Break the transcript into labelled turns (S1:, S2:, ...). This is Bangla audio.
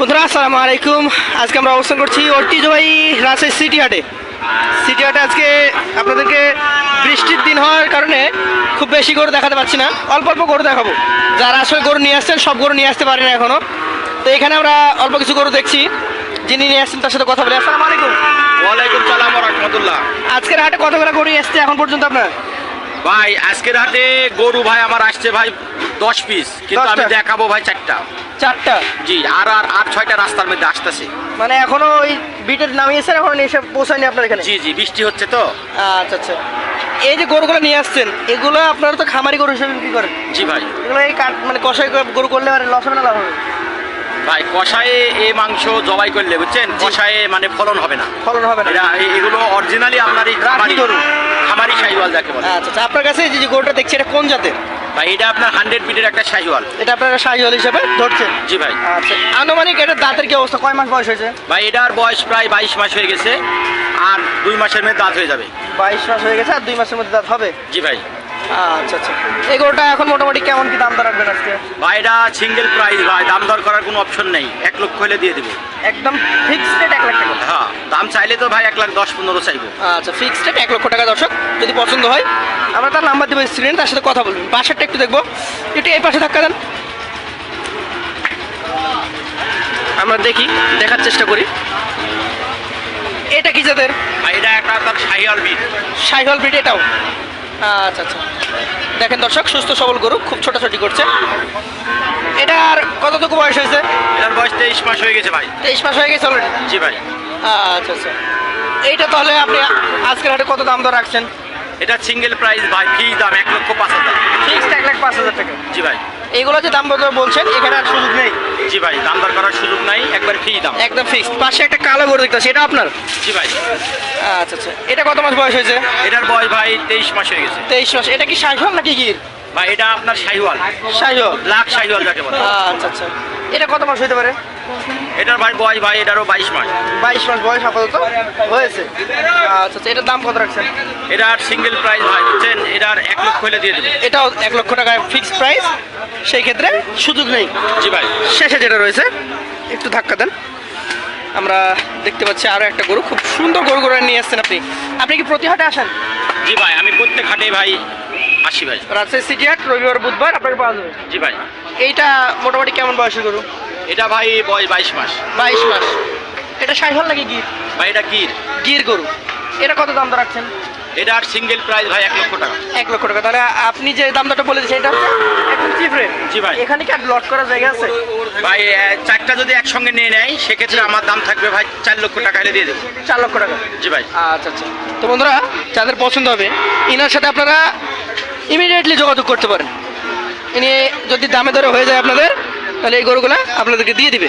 S1: বন্ধুরা আসসালামু আলাইকুম। আজকে আমরা অবস্থান করছি ঐতিহ্যবাহী রাজশাহী সিটি হাটে। সিটি হাটে আজকে আপনাদেরকে বৃষ্টির দিন হওয়ার কারণে খুব বেশি গরু দেখাতে পারছি না। অল্প অল্প গরু দেখাবো। যারা আসলে গরু নিয়ে আসছেন সব গরু নিয়ে আসতে পারি না এখনও। তো এখানে আমরা অল্প কিছু গরু দেখছি যিনি নিয়ে আসছেন তার সাথে কথা বলি। আসসালামু আলাইকুম।
S2: ওয়ালাইকুম সালাম রহমতুল্লাহ।
S1: আজকের হাটে কত করে গরু আসছে এখন পর্যন্ত আপনার?
S2: ভাই আজকের হাটে গরু ভাই আমার আসছে ভাই দশ পিস কিন্তু আমি দেখাবো ভাই চারটা।
S1: চারটা?
S2: জি আর আর আর ছয়টা রাস্তার মধ্যে আসতেছে।
S1: মানে এখনও ওই বিটের নামিয়েছেন এখনও এসে পৌঁছায়নি আপনার এখানে?
S2: জি জি বৃষ্টি হচ্ছে তো।
S1: আচ্ছা আচ্ছা। এই যে গরুগুলো নিয়ে আসছেন এগুলো আপনারা তো খামারি গরু হিসেবে বিক্রি করেন?
S2: জি ভাই।
S1: এগুলো এই কাঠ মানে কষাই গরু করলে মানে লস হবে না লাভ হবে?
S2: ভাই কষায়ে এ মাংস জবাই করলে বুঝছেন? কষায়ে মানে ফলন হবে না।
S1: ফলন হবে না।
S2: এগুলো অরিজিনালি আপনার এই খামারি
S1: গরু।
S2: খামারি শাহিওয়াল যাকে বলে।
S1: আচ্ছা আচ্ছা। আপনার কাছে যে গরুটা দেখছি এটা কোন জাতের?
S2: ভাই এটা আপনার হান্ড্রেড বিটের একটা শাহিওয়াল
S1: এটা আপনারা শাহিওয়াল হিসেবে ধরছেন
S2: জি ভাই।
S1: আচ্ছা আনুমানিক এটা দাঁতের কি অবস্থা? কয় মাস বয়স হয়েছে?
S2: ভাই এটার বয়স প্রায় বাইশ মাস হয়ে গেছে আর দুই মাসের মধ্যে দাঁত হয়ে যাবে।
S1: বাইশ মাস হয়ে গেছে আর দুই মাসের মধ্যে দাঁত হবে?
S2: জি ভাই।
S1: আচ্ছা আচ্ছা। এই গরুটা এখন মোটামুটি কেমন কি দাম দর রাখবেন আজকে?
S2: ভাই এটা সিঙ্গেল প্রাইস ভাই দাম দর করার কোনো অপশন নেই। এক লক্ষ হলে দিয়ে দেবো।
S1: একদম ফিক্সড রেট এক লাখ টাকা।
S2: হ্যাঁ দাম চাইলে তো ভাই এক লাখ দশ পনেরো চাইব।
S1: আচ্ছা ফিক্সড রেট এক লক্ষ টাকা দর্শক যদি পছন্দ হয় আমরা তার নাম্বার দেবো স্ক্রিনে তার সাথে কথা বলবেন পাশেরটা একটু দেখব। একটু এই পাশে ধাক্কা দেন। আমরা দেখি দেখার চেষ্টা করি। এটা কি
S2: ভাই এটা একটা শাহিয়াল বিট
S1: সাইহল ব্রিড এটাও। আচ্ছা আচ্ছা। দেখেন দর্শক সুস্থ সবল গরু খুব ছোটাছুটি করছে। এটার কতটুকু বয়স হয়েছে?
S2: এটার বয়স তেইশ মাস হয়ে গেছে ভাই।
S1: তেইশ মাস হয়ে গেছে অলরেডি
S2: জি ভাই।
S1: আচ্ছা আচ্ছা। এইটা তাহলে আপনি আজকের হাটে কত দাম দর রাখছেন?
S2: এটা সিঙ্গেল প্রাইস ভাই ফি দাম এক লক্ষ পাঁচ হাজার।
S1: ফিক্সড এক লাখ পাঁচ হাজার টাকা।
S2: জি ভাই।
S1: এইগুলো যে দাম বলছেন এখানে আর সুযোগ নেই?
S2: জি ভাই দাম দর করার সুযোগ নাই একবার ফ্রি দাম।
S1: একদম ফিক্সড পাশে একটা কালো গরু দেখতেছি এটা আপনার?
S2: জি ভাই।
S1: আচ্ছা আচ্ছা। এটা কত মাস বয়স হয়েছে?
S2: এটার বয়স ভাই তেইশ মাস হয়ে গেছে।
S1: তেইশ মাস। এটা কি শাহিওয়াল নাকি গির?
S2: ভাই এটা আপনার শাহিওয়াল।
S1: শাহিওয়াল।
S2: ব্ল্যাক শাহিওয়াল যাকে বলে।
S1: আচ্ছা আচ্ছা। এটা কত মাস হইতে পারে?
S2: এটার ভাই বয়স ভাই এটারও বাইশ মাস।
S1: বাইশ মাস বয়স আপাতত? হয়েছে। আচ্ছা আচ্ছা এটার দাম কত রাখছেন?
S2: এটার সিঙ্গেল প্রাইস ভাই বুঝছেন এটার এক লক্ষ হলে দিয়ে দেবো।
S1: এটাও এক লক্ষ টাকা ফিক্সড প্রাইস সেই ক্ষেত্রে সুযোগ নেই।
S2: জি ভাই।
S1: শেষে যেটা রয়েছে একটু ধাক্কা দেন। আমরা দেখতে পাচ্ছি আরও একটা গরু। খুব সুন্দর গরু গরু নিয়ে আসছেন আপনি। আপনি কি প্রতি হাটে আসেন?
S2: জি ভাই আমি প্রত্যেক হাটে ভাই আসি ভাই।
S1: রাজশাহী সিটি হাট রবিবার বুধবার আপনাকে পাওয়া যাবে।
S2: জি ভাই।
S1: এইটা মোটামুটি কেমন বয়সের গরু?
S2: এটা ভাই বয়স বাইশ মাস।
S1: বাইশ মাস। এটা সাইহল নাকি গির?
S2: ভাই এটা গির।
S1: গির গরু। এটা কত দাম রাখছেন
S2: এটার সিঙ্গেল প্রাইস ভাই এক লক্ষ টাকা।
S1: এক লক্ষ টাকা। তাহলে আপনি যে দাম দরটা বলে দিচ্ছেন এটা একদম চিপ রেট
S2: জি ভাই।
S1: এখানে কি আর লট করার জায়গা আছে?
S2: ভাই চারটা যদি একসঙ্গে নিয়ে নেয় সেক্ষেত্রে আমার দাম থাকবে ভাই চার লক্ষ টাকা হলে দিয়ে দেবো।
S1: চার লক্ষ টাকা।
S2: জি ভাই।
S1: আচ্ছা আচ্ছা। তো বন্ধুরা যাদের পছন্দ হবে ইনার সাথে আপনারা ইমিডিয়েটলি যোগাযোগ করতে পারেন। ইনি যদি দামে দরে হয়ে যায় আপনাদের তাহলে এই গরুগুলা আপনাদেরকে দিয়ে দিবে।